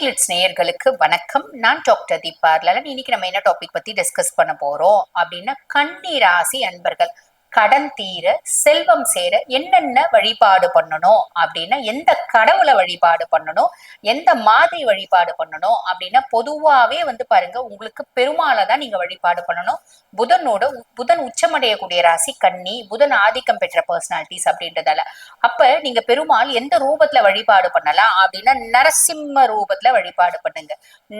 Glitz நேயர்களுக்கு வணக்கம். நான் டாக்டர் தீபா லலன் இன்னைக்கு நம்ம என்ன டாபிக் பத்தி டிஸ்கஸ் பண்ண போறோம் அப்படின்னா கண்ணீராசி ராசி அன்பர்கள் கடன் தீர செல்வம் சேர என்னென்ன வழிபாடு பண்ணணும் அப்படின்னா எந்த கடவுளை வழிபாடு பண்ணணும். எந்த மாதிரி வழிபாடு பண்ணணும் அப்படின்னா பொதுவாவே வந்து பாருங்க உங்களுக்கு பெருமாளை தான் நீங்க வழிபாடு பண்ணணும். புதனோட புதன் உச்சமடையக்கூடிய ராசி கன்னி புதன் ஆதிக்கம் பெற்ற பர்சனாலிட்டிஸ் அப்படின்றதால. அப்ப நீங்க பெருமாள் எந்த ரூபத்துல வழிபாடு பண்ணலாம் அப்படின்னா நரசிம்ம ரூபத்துல வழிபாடு பண்ணுங்க.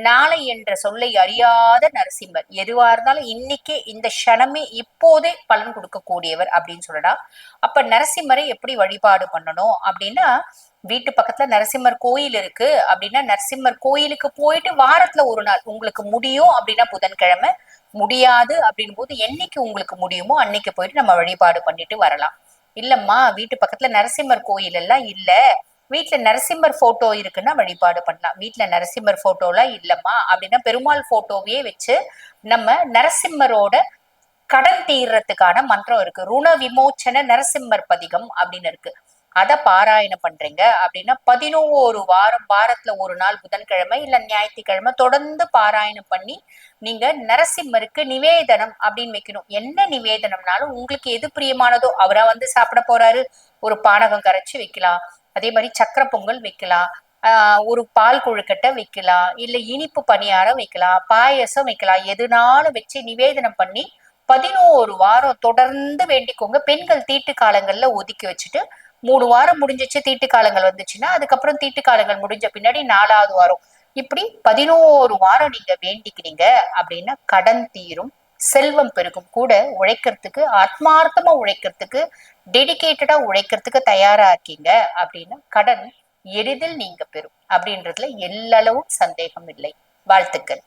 நாளை என்ற சொல்லை அறியாத நரசிம்மர் எதுவா இருந்தாலும் இன்னைக்கே இந்த க்ஷணமே இப்போதே பலன் கொடுக்கக்கூடியவர் அப்படின்னு சொல்லலாம். அப்ப நரசிம்மரை எப்படி வழிபாடு பண்ணணும் அப்படின்னா வீட்டு பக்கத்துல நரசிம்மர் கோயில் இருக்கு அப்படின்னா நரசிம்மர் கோயிலுக்கு போயிட்டு வாரத்துல ஒரு நாள் உங்களுக்கு முடியும் அப்படின்னா புதன்கிழமை. முடியாது அப்படின் போது என்னைக்கு உங்களுக்கு முடியுமோ அன்னைக்கு போயிட்டு நம்ம வழிபாடு பண்ணிட்டு வரலாம். இல்லம்மா வீட்டு பக்கத்துல நரசிம்மர் கோயில் எல்லாம் இல்ல. வீட்டுல நரசிம்மர் போட்டோ இருக்குன்னா வழிபாடு பண்ணலாம். வீட்டுல நரசிம்மர் போட்டோலாம் இல்லம்மா அப்படின்னா பெருமாள் போட்டோவையே வச்சு நம்ம நரசிம்மரோட கடன் தீர்றதுக்கான மந்திரம் இருக்கு. ருண விமோச்சன நரசிம்மர் பதிகம் அப்படின்னு இருக்கு. அதை பாராயணம் பண்றீங்க அப்படின்னா பதினோரு வாரம் வாரத்துல ஒரு நாள் புதன்கிழமை இல்ல ஞாயிற்றுக்கிழமை தொடர்ந்து பாராயணம் பண்ணி நீங்க நரசிம்மருக்கு நிவேதனம் அப்படின்னு வைக்கணும். என்ன நிவேதனம்னாலும் உங்களுக்கு எது பிரியமானதோ அவரா வந்து சாப்பிட போறாரு. ஒரு பானகம் கரைச்சு வைக்கலாம். அதே மாதிரி சக்கர பொங்கல் வைக்கலாம். ஆஹ் ஒரு பால் கொழுக்கட்டை வைக்கலாம். இல்ல இனிப்பு பணியாரம் வைக்கலாம். பாயசம் வைக்கலாம். எதுனாலும் வச்சு நிவேதனம் பண்ணி பதினோரு வாரம் தொடர்ந்து வேண்டிக்கோங்க. பெண்கள் தீட்டு காலங்கள்ல ஒதுக்கி வச்சுட்டு மூணு வாரம் முடிஞ்சிச்சு தீட்டு காலங்கள் வந்துச்சுன்னா அதுக்கப்புறம் தீட்டு காலங்கள் முடிஞ்ச பின்னாடி நாலாவது வாரம். இப்படி பதினோரு வாரம் நீங்க வேண்டிக்கிறீங்க அப்படின்னா கடன் தீரும் செல்வம் பெருகும். கூட உழைக்கிறதுக்கு ஆத்மார்த்தமா உழைக்கிறதுக்கு டெடிகேட்டடா உழைக்கிறதுக்கு தயாரா இருக்கீங்க அப்படின்னா கடன் எளிதில் நீங்க பெறும். அப்படின்றதுல எல்லளவும் சந்தேகம் இல்லை. வாழ்த்துக்கள்.